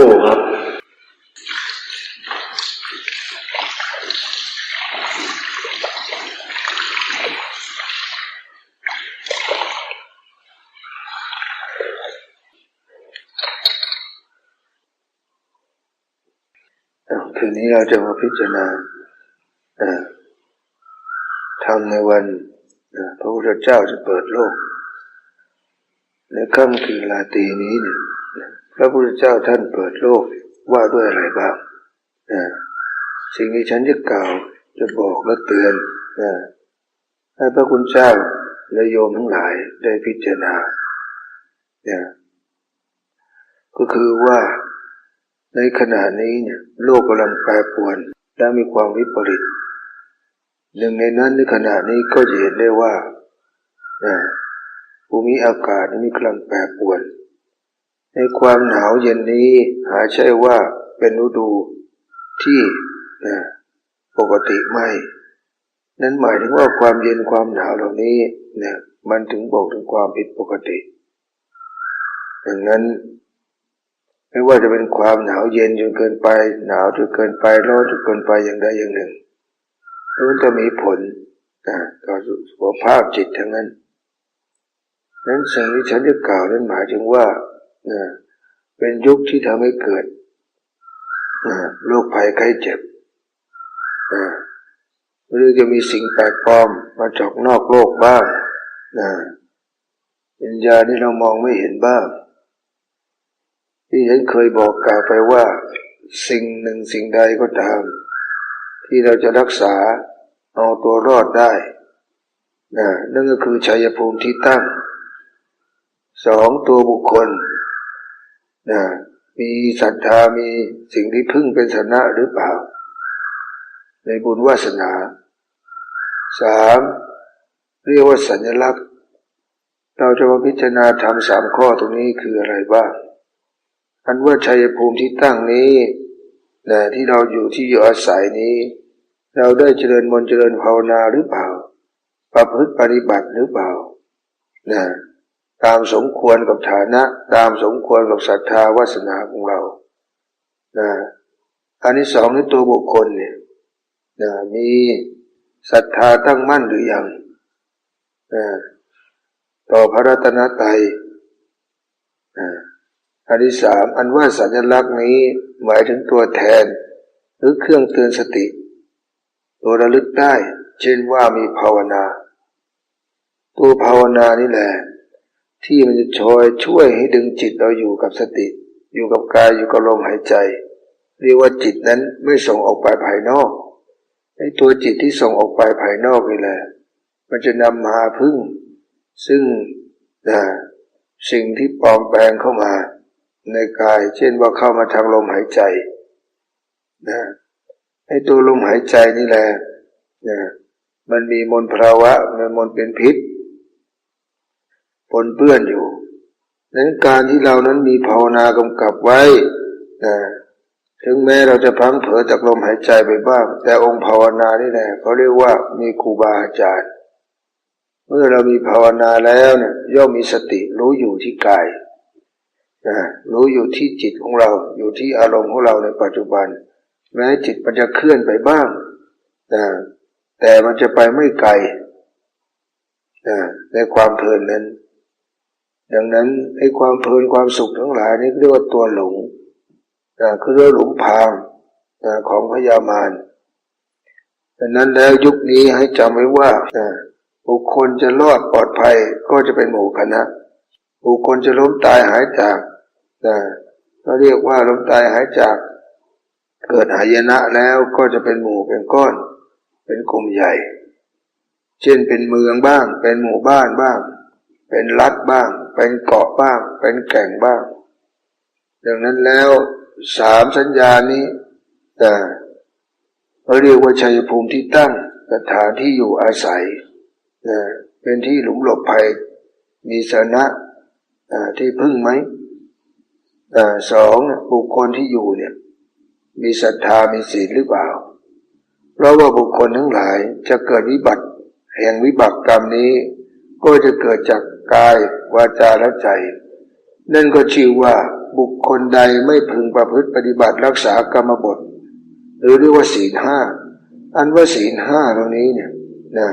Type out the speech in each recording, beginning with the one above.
คู่ครับอะคืนนี้เราจะมาพิจารณาทำในวันพระพุทธเจ้าจะเปิดโลกในค่ำคืนราตรีนี้เนี่ย ระพุทธเจ้าท่านเปิดโลกว่าด้วยอะไรบ้างอ่าสิ่งที่ฉันจะกล่าวจะบอกและเตือนอ่าให้พระคุณเจ้าและโยมทั้งหลายได้พิจารณาเนี่ยก็คือว่าในขณะนี้เนี่ยโลกกำลังแปรปรวนและมีความวิปริตหนึ่งในนั้นในขณะนี้ก็จะเห็นได้ว่าภูมิอากาศนี่มีกำลังแปรปรวน ในความหนาวเย็นนี้หาใช่ว่าเป็นฤดูที่ปกติไม่ นั้นหมายถึงว่าความเย็นความหนาวเหล่านี้เนี่ยมันถึงบอกถึงความผิดปกติดังนั้น ไม่ว่าจะเป็นความหนาวเย็นจนเกินไป หนาวจนเกินไปร้อนจนเกินไปอย่างใดอย่างหนึ่งล้วนจะมีผลต่อสุขภาพจิตทั้งนั้น นั้นสิ่งที่ฉันจะกล่าวนั้นหมายถึงว่า เป็นยุคที่ทำให้เกิดโรคภัยไข้เจ็บหรือจะมีสิ่งแปลกปลอมมาจากนอกโลกบ้างนะวิญญาณที่เรามองไม่เห็นบ้าง ที่ฉันเคยบอกกล่าวไปว่า สิ่งหนึ่งสิ่งใดก็ตาม ที่เราจะรักษาเอาตัวรอดได้นนั่นก็คือชัยภูมิที่ตั้งสองตัวบุคคล นะมีศรัทธามีสิ่งที่พึ่งเป็นสนะหรือเปล่า ในบุญวาสนาสามเรียกว่าสัญลักษณ์ เราจะมาพิจารณาทำสามข้อตรงนี้คืออะไรบ้างอันว่าชัยภูมิที่ตั้งนี้นะที่เราอยู่ที่อยู่อาศัยนี้ เราได้เจริญมนต์เจริญภาวนาหรือเปล่า ประพฤติปฏิบัติหรือเปล่านะ ตามสมควรกับฐานะ ตามสมควรกับศรัทธาวาสนาของเรานะอันที่สองในตัวบุคคลเนี่ยนะมีศรัทธาตั้งมั่นหรือยังนะต่อพระรัตนตรัยนะอันที่สามอันว่าสัญลักษณ์นี้หมายถึงตัวแทน หรือเครื่องเตือนสติ ตัวระลึกได้ เช่นว่ามีภาวนา ตัวภาวนานี่แหละ ที่มันจะช่วยช่วยให้ดึงจิตเราอยู่กับสติ อยู่กับกายอยู่กับลมหายใจ เรียกว่าจิตนั้นไม่ส่งออกไปภายนอกไอ้ตัวจิตที่ส่งออกไปภายนอกนี่แหละ มันจะนำมาพึ่ง ซึ่งนะสิ่งที่ปลอมแปลงเข้ามา ในกาย เช่นว่าเข้ามาทางลมหายใจนะไอ้ตัวลมหายใจนี่แหละนะมันมีมลภาวะมันมลเป็นพิษ ปนเปื้อนอยู่นั้นการที่เรานั้นมีภาวนากำกับไว้นะถึงแม้เราจะพังเผลอจากลมหายใจไปบ้าง แต่องค์ภาวนานี่แหละเขาเรียกว่ามีครูบาอาจารย์ เมื่อเรามีภาวนาแล้วเนี่ยย่อมมีสติรู้อยู่ที่กายนะรู้อยู่ที่จิตของเรา อยู่ที่อารมณ์ของเราในปัจจุบัน แม้จิตมันจะเคลื่อนไปบ้างนะแต่มันจะไปไม่ไกลนะในความเพลินนั้น ดังนั้นไอ้ความเพลินความสุขทั้งหลายนี่เรียกว่าตัวหลงนะคือเรื่องหลงพางนะของพยามารดังนั้นแล้วยุคนี้ให้จำไว้ว่านะบุคคลจะรอดปลอดภัยก็จะเป็นหมู่คณะ บุคคลจะล้มตายหายจากนะก็เรียกว่าล้มตายหายจาก เกิดหายนะแล้วก็จะเป็นหมู่เป็นก้อน เป็นกลุ่มใหญ่ เช่นเป็นเมืองบ้าง เป็นหมู่บ้านบ้าง เป็นรัฐบ้าง เป็นเกาะบ้าง เป็นแก่งบ้าง ดังนั้นแล้วสามสัญญานี้แต่เรียกว่าชัยภูมิที่ตั้งสถานที่อยู่อาศัยนะเป็นที่หลุมหลบภัย มีสนะที่พึ่งไหมสองบุคคลที่อยู่เนี่ยมีศรัทธามีศีลหรือเปล่า เพราะว่าบุคคลทั้งหลายจะเกิดวิบัติ แห่งวิบากกรรมนี้ ก็จะเกิดจาก กายวาจาและใจ นั่นก็ชื่อว่าบุคคลใดไม่พึงประพฤติปฏิบัติรักษากรรมบท หรือเรียกว่าศีลห้าอันว่าศีลห้าตรงนี้เนี่ยนะ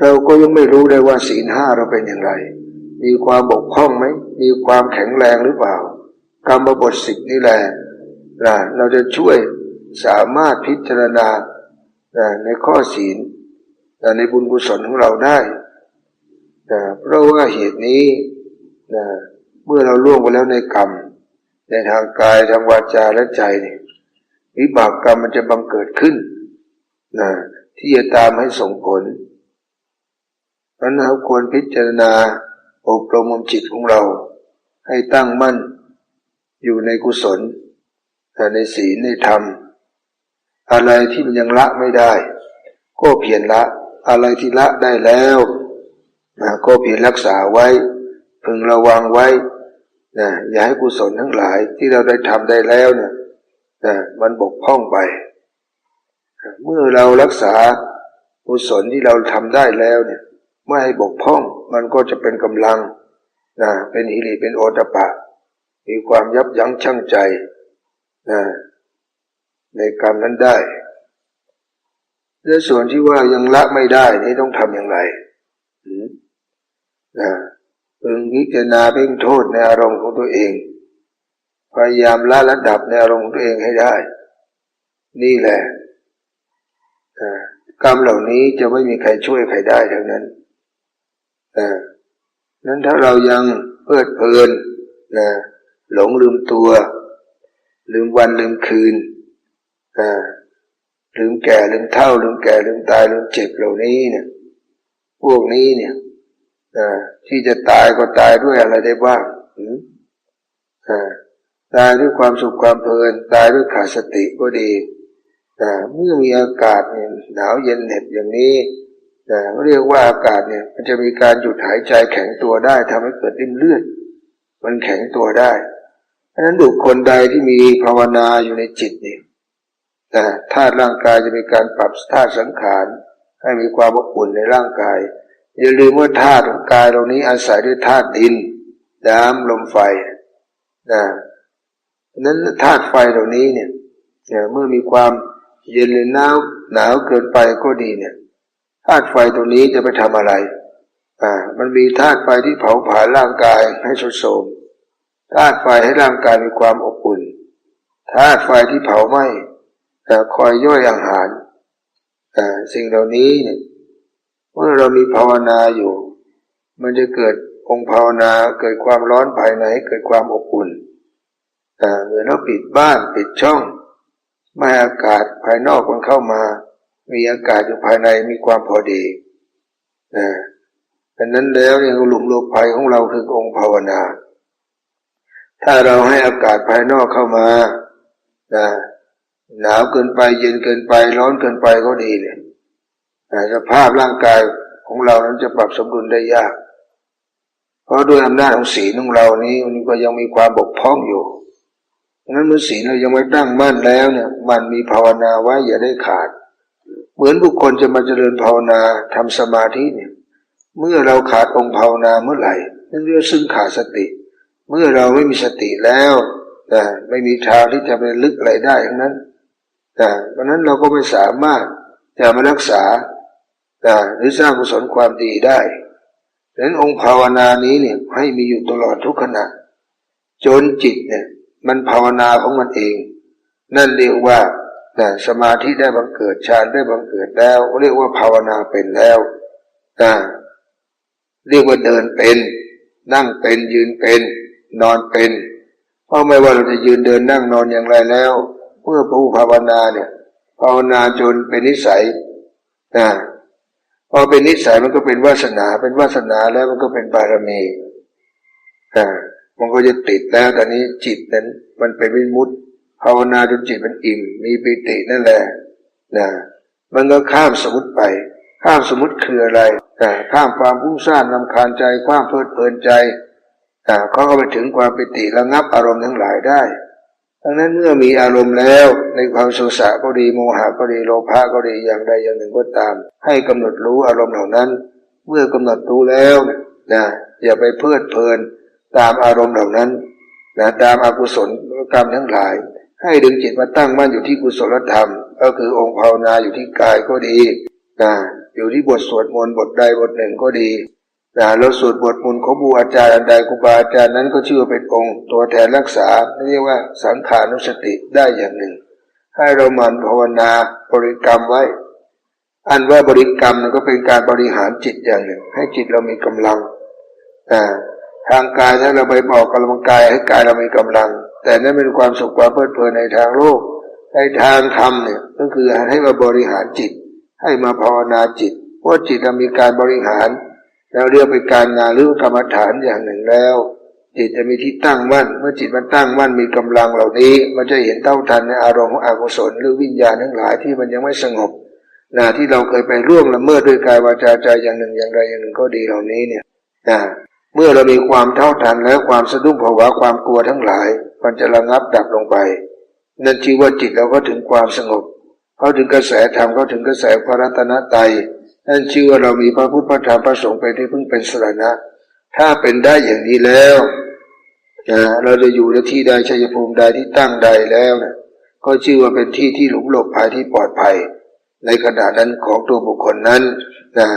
เราก็ยังไม่รู้เลยว่าศีลห้าเราเป็นอย่างไร มีความบกพร่องไหม มีความแข็งแรงหรือเปล่า กรรมบทสิบนี่แหละนะเราจะช่วยสามารถพิจารณานะในข้อศีลในบุญกุศลของเราได้ นะเพราะว่าเหตุนี้นะเมื่อเราล่วงไปแล้วในกรรม ในทางกายทางวาจาและใจนี่วิบากกรรมมันจะบังเกิดขึ้นนะที่จะตามให้ส่งผลเพราะนั้นเราควรพิจารณาอบรมจิตของเรา ให้ตั้งมั่นอยู่ในกุศลในศีลในธรรม อะไรที่มันยังละไม่ได้ ก็เพียรละ อะไรที่ละได้แล้ว นะก็เพียรรักษาไว้ พึงระวังไว้นะอย่าให้กุศลทั้งหลายที่เราได้ทำได้แล้วเนี่ยนะมันบกพร่องไป เมื่อเรารักษากุศลที่เราทำได้แล้วเนี่ยไม่ให้บกพร่องมันก็จะเป็นกำลังนะเป็นอิริเป็นโอตปะ มีความยับยั้งชั่งใจนะในกรรมนั้นได้และส่วนที่ว่ายังละไม่ได้นี่ต้องทำอย่างไร พึงพิจารณาเพ่งโทษในอารมณ์ของตัวเอง พยายามละระดับในอารมณ์ของตัวเองให้ได้ นี่แหละกรรมเหล่านี้จะไม่มีใครช่วยใครได้ทั้งนั้นนั้นถ้าเรายังเพลิดเพลินนะหลงลืมตัว ลืมวันลืมคืนลืมแก่ลืมเท่าลืมแก่ลืมตายลืมเจ็บเหล่านี้เนี่ยพวกนี้เนี่ย ที่จะตายก็ตายด้วยอะไรได้บ้างตายด้วยความสุขความเพลิน ตายด้วยขาดสติก็ดีเมื่อมีอากาศเนี่ยหนาวเย็นเหน็บอย่างนี้เรียกว่าอากาศเนี่ย มันจะมีการหยุดหายใจแข็งตัวได้ทำให้เกิดริ่มเลือดมันแข็งตัวได้เพราะนั้นบุคคลใดที่มีภาวนาอยู่ในจิตนี่ธาตุร่างกายจะมีการปรับธาตุสังขารให้มีความอบอุ่นในร่างกาย อย่าลืมว่าธาตุของกายเรานี้อาศัยด้วยธาตุดิน น้ำลมไฟนะนั้นธาตุไฟเหล่านี้เนี่ยเมื่อมีความเย็นหรือหนาวหนาวเกินไปก็ดีเนี่ยธาตุไฟตัวนี้จะไปทำอะไร อ่า มันมีธาตุไฟที่เผาผลาญร่างกายให้สดโทมธาตุไฟให้ร่างกายมีความอบอุ่นธาตุไฟที่เผาไหม้คอยย่อยอาหาร อ่า สิ่งเหล่านี้เนี่ย เมื่อเรามีภาวนาอยู่ มันจะเกิดองค์ภาวนาเกิดความร้อนภายในเกิดความอบอุ่นอ่เหมือนเราปิดบ้านปิดช่อง ไม่อากาศภายนอกมันเข้ามา มีอากาศอยู่ภายในมีความพอดีนะดังนั้นแล้วเนี่ยหลุมโลกภัยของเราคือองค์ภาวนา ถ้าเราให้อากาศภายนอกเข้ามานะหนาวเกินไปเย็นเกินไปร้อนเกินไปก็ดีเลย แต่สภาพร่างกายของเรานั้นจะปรับสมดุลได้ยาก เพราะด้วยอำนาจของศีลของเรานี้มันก็ยังมีความบกพร่องอยู่ดังนั้นเมื่อศีลเรายังไม่ตั้งมั่นแล้วเนี่ย มันมีภาวนาไว้อย่าได้ขาด เหมือนบุคคลจะมาเจริญภาวนาทำสมาธิเนี่ย เมื่อเราขาดองค์ภาวนาเมื่อไหร่นั่นเรียกซึ่งขาดสติ เมื่อเราไม่มีสติแล้วนะไม่มีทางที่จะไปลึกอะไรได้ทั้งนั้นนะเพราะนั้นเราก็ไม่สามารถจะมารักษา นะหรือสร้างกุศลความดีได้ดังนั้นองค์ภาวนานี้เนี่ยให้มีอยู่ตลอดทุกขณะจนจิตเนี่ย มันภาวนาของมันเอง นั่นเรียกว่านะสมาธิได้บังเกิดฌานได้บังเกิดแล้ว เรียกว่าภาวนาเป็นแล้วนะเรียกว่าเดินเป็น นั่งเป็นยืนเป็น นอนเป็น เพราะไม่ว่าเราจะยืนเดินนั่งนอนอย่างไรแล้ว เมื่อผู้ภาวนาเนี่ย ภาวนาจนเป็นนิสัยนะ พอเป็นนิสัยมันก็เป็นวาสนา เป็นวาสนาแล้วมันก็เป็นบารมีอ่ามันก็จะติดแล้วตอนนี้จิตนั้น มันเป็นวิมุตติภาวนาจนจิตมันอิ่ม มีปิตินั่นแหละนะมันก็ข้ามสมมติไป ข้ามสมมติคืออะไรนะข้ามความพุ่งซ่านลำคาญใจ ความเพลิดเพลินใจนะเขาก็ไปถึงความปิติระงับอารมณ์ทั้งหลายได้ ดังนั้นเมื่อมีอารมณ์แล้ว ในความสุสะก็ดีโมหะก็ดีโลภะก็ดีอย่างใดอย่างหนึ่งก็ตาม ให้กำหนดรู้อารมณ์เหล่านั้น เมื่อกำหนดรู้แล้วนะอย่าไปเพลิดเพลินตามอารมณ์เหล่านั้นนะตามอากุศลกรรมทั้งหลาย ให้ดึงจิตมาตั้งมั่นอยู่ที่กุศลธรรม ก็คือองค์ภาวนาอยู่ที่กายก็ดีนะอยู่ที่บทสวดมนต์บทใดบทหนึ่งก็ดี นะเราสวดบทมนต์ของบูอาจารย์อันใดครูบาอาจารย์นั้นก็ชื่อเป็นองค์ ตัวแทนรักษาเรียกว่าสังขานุสติได้อย่างหนึ่ง ให้เราหมันภาวนาบริกรรมไว้ อันว่าบริกรรมนั้นก็เป็นการบริหารจิตอย่างหนึ่ง ให้จิตเรามีกำลังอ่าทางกายถ้าเราไปบอกกำลังกายให้กายเรามีกำลัง แต่นั่นเป็นความสุขความเพลิดเพลินในทางโลกในทางธรรมเนี่ยก็คือให้มาบริหารจิต ให้มาภาวนาจิตเพราะจิตเรามีการบริหาร แล้วเรียกเป็นการงานหรือกรรมฐานอย่างหนึ่งแล้ว จิตจะมีที่ตั้งมั่น เมื่อจิตมันตั้งมั่นมีกำลังเหล่านี้ มันจะเห็นเท่าทันในอารมณ์ของอกุศลหรือวิญญาณทั้งหลายที่มันยังไม่สงบนะที่เราเคยไปร่วงละเมิดด้วยกายวาจาใจอย่างหนึ่งอย่างใดอย่างหนึ่งก็ดีเหล่านี้เนี่ยนะเมื่อเรามีความเท่าทันแล้วความสะดุ้งผวาความกลัวทั้งหลาย มันจะระงับดับลงไป นั่นชื่อว่าจิตเราก็ถึงความสงบ เขาถึงกระแสธรรมเขาถึงกระแสพระรัตนตรัย นั่นชื่อว่าเรามีพระพุทธพระธรรมพระสงฆ์เป็นที่พึ่งเป็นสรณะ ถ้าเป็นได้อย่างนี้แล้วนะเราจะอยู่ในที่ใดชัยภูมิใดที่ตั้งใดแล้วนะก็ชื่อว่าเป็นที่ที่หลุมหลบภัยที่ปลอดภัย ในขณะนั้นของตัวบุคคลนั้นนะ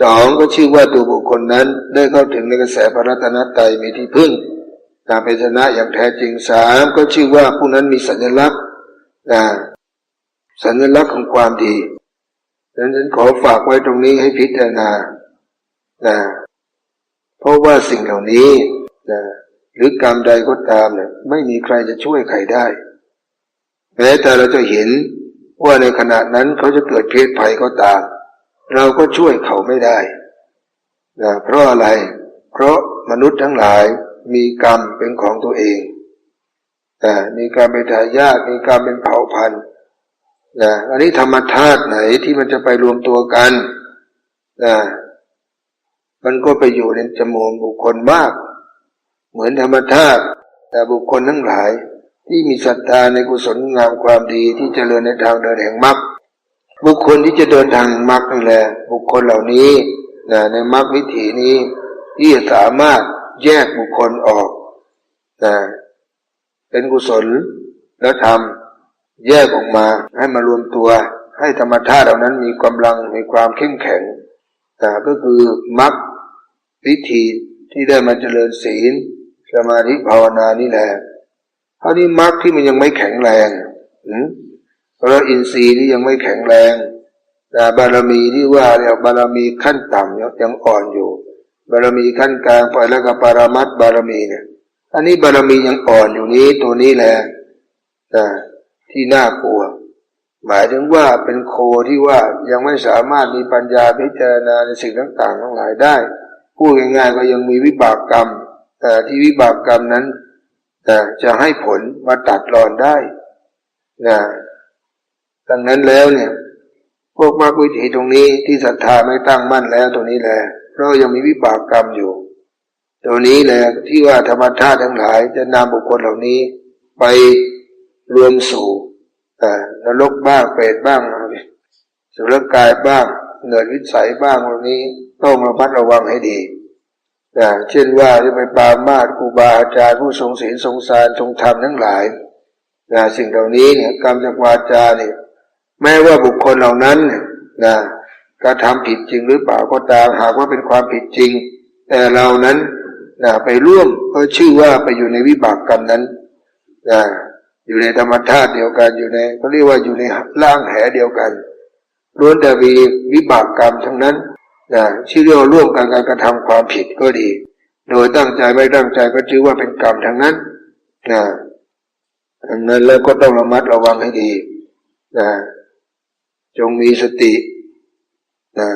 สองก็ชื่อว่าตัวบุคคลนั้นได้เข้าถึงในกระแสพระรัตนตรัยมีที่พึ่งการเป็นชนะอย่างแท้จริงสามก็ชื่อว่าผู้นั้นมีสัญลักษณ์นะสัญลักษณ์ของความดี ดังนั้นฉันขอฝากไว้ตรงนี้ให้พิจารณานะเพราะว่าสิ่งเหล่านี้นะหรือกรรมใดก็ตามเนี่ยไม่มีใครจะช่วยใครได้แม้แต่เราจะเห็นว่าในขณะนั้นเขาจะเกิดเพศภัยก็ตาม เราก็ช่วยเขาไม่ได้นะเพราะอะไร เพราะมนุษย์ทั้งหลายมีกรรมเป็นของตัวเองนะมีการมเป็นทายาทมีการมเป็นเผ่าพันธุ์ นะอันนี้ธรรมธาตุไหนที่มันจะไปรวมตัวกันนะมันก็ไปอยู่ในจมูกบุคคลมาก เหมือนธรรมธาตุแต่บุคคลทั้งหลาย ที่มีศรัทธาในกุศลงามความดีที่จเจริญในทางเดินแห่งมรรคบุคคลที่จะเดินทางมรรคนั่นแหละบุคคลเหล่านี้นะในมรรควิถีนี้ ที่จะสามารถแยกบุคคลออกนะเป็นกุศลแล้วทำ แยกออกมาให้มารวมตัว ให้ธรรมธาตุเหล่านั้นมีกำลังมีความเข้มแข็งนะก็คือมรรควิธีที่ได้มาเจริญศีลสมาธิภาวนานี่แหละเท่านี้มรรคที่มันยังไม่แข็งแรงอืมเพราะอินทรีย์ที่ยังไม่แข็งแรงแต่บารมีที่ว่าเนี่ยบารมีขั้นต่ำยังอ่อนอยู่ บารมีขั้นกลางไปแล้วก็ปรามัตถบารมีเนี่ย อันนี้บารมียังอ่อนอยู่นี้ตัวนี้แหละ ที่น่ากลัว หมายถึงว่าเป็นโคที่ว่ายังไม่สามารถมีปัญญาพิจารณาในสิ่งต่างๆทั้งหลายได้พูดง่ายๆก็ยังมีวิบากกรรม แต่ที่วิบากกรรมนั้นแต่จะให้ผลมาตัดรอนได้นะดังนั้นแล้วเนี่ย พวกมรรควิถีตรงนี้ที่ศรัทธาไม่ตั้งมั่นแล้วตรงนี้แหละเพราะยังมีวิบากกรรมอยู่ตัวนี้แหละที่ว่าธรรมชาติทั้งหลายจะนำบุคคลเหล่านี้ ไปรวมสู่ นรกบ้างเปรตบ้างสุรกายบ้างเนิดวิสัยบ้างเหล่านี้ต้องระมัดระวังให้ดีเช่นว่าจะไปปามาตครูบาอาจารย์ผู้ทรงศีลทรงสารทรงธรรมทั้งหลายนะสิ่งเหล่านี้เนี่ยกรรมจากวาจาเนี่ยแม้ว่าบุคคลเหล่านั้นนะกระทำผิดจริงหรือเปล่าก็ตามหากว่าเป็นความผิดจริง แต่เรานั้นนะไปร่วมก็ชื่อว่าไปอยู่ในวิบากกรรมนั้นนะ อยู่ในธรรมธาตุเดียวกันอยู่ในเขาเรียกว่าอยู่ในร่างแหเดียวกันล้วนแต่มีวิบากกรรมทั้งนั้นนะชื่อเรียกว่าร่วมกันการกระทำความผิดก็ดี โดยตั้งใจไม่ตั้งใจก็ชื่อว่าเป็นกรรมทั้งนั้นนะดังนั้นแล้วก็ต้องระมัดระวังให้ดีนะจงมีสตินะ